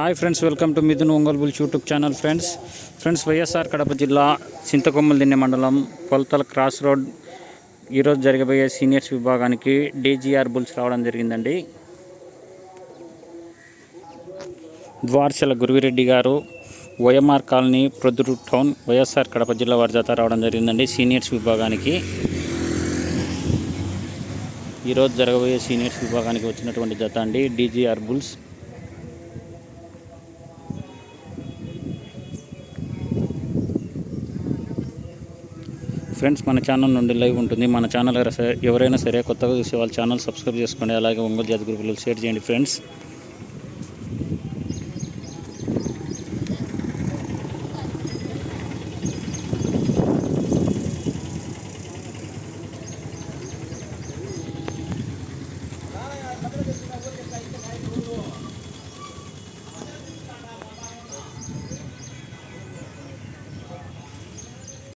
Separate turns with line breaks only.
Hi friends welcome to Mithun Ongole bulls YouTube channel friends friends YSR Kadapa జిల్లా చింతకొమ్మల దిన్నె మండలం కొలతల cross road ఈరోజు జరగబోయే సీనియర్స్ విభాగానికి డీజీఆర్ బుల్స్ రావడం జరిగిందండి. ద్వార్సల గురువిరెడ్డి గారు YMR colony Proddatur town YSR Kadapa జిల్లా వారి జత రావడం జరిగిందండి సీనియర్స్ విభాగానికి. ఈరోజు జరగబోయే సీనియర్స్ విభాగానికి వచ్చినటువంటి జత అండి డీజీఆర్ బుల్స్ ఫ్రెండ్స్ మన ఛానల్ నుండి లైవ్ ఉంటుంది. మన ఛానల్ ఎవరైనా సరే కొత్తగా చూసే వాళ్ళ ఛానల్ సబ్స్క్రైబ్ చేసుకోండి. అలాగే ఒంగోలు జాతి గ్రూపులు షేర్ చేయండి ఫ్రెండ్స్.